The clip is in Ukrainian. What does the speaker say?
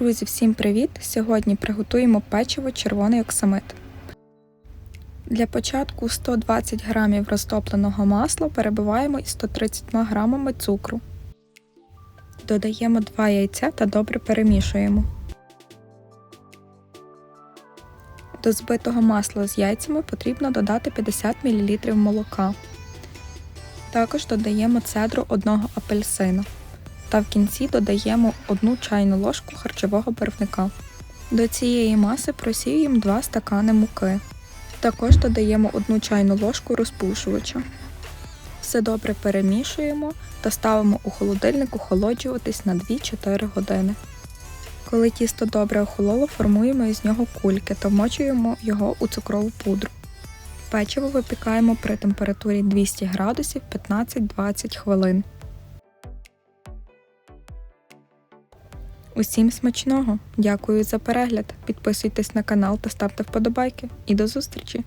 Друзі, всім привіт! Сьогодні приготуємо печиво червоний оксамит. Для початку 120 г розтопленого масла перебиваємо із 130 г цукру. Додаємо 2 яйця та добре перемішуємо. До збитого масла з яйцями потрібно додати 50 мл молока. Також додаємо цедру одного апельсина та в кінці додаємо 1 чайну ложку харчового барвника. До цієї маси просіюємо 2 стакани муки. Також додаємо 1 чайну ложку розпушувача. Все добре перемішуємо та ставимо у холодильник охолоджуватись на 2-4 години. Коли тісто добре охололо, формуємо із нього кульки та вмочуємо його у цукрову пудру. Печиво випікаємо при температурі 200 градусів 15-20 хвилин. Усім смачного! Дякую за перегляд! Підписуйтесь на канал та ставте вподобайки. І до зустрічі!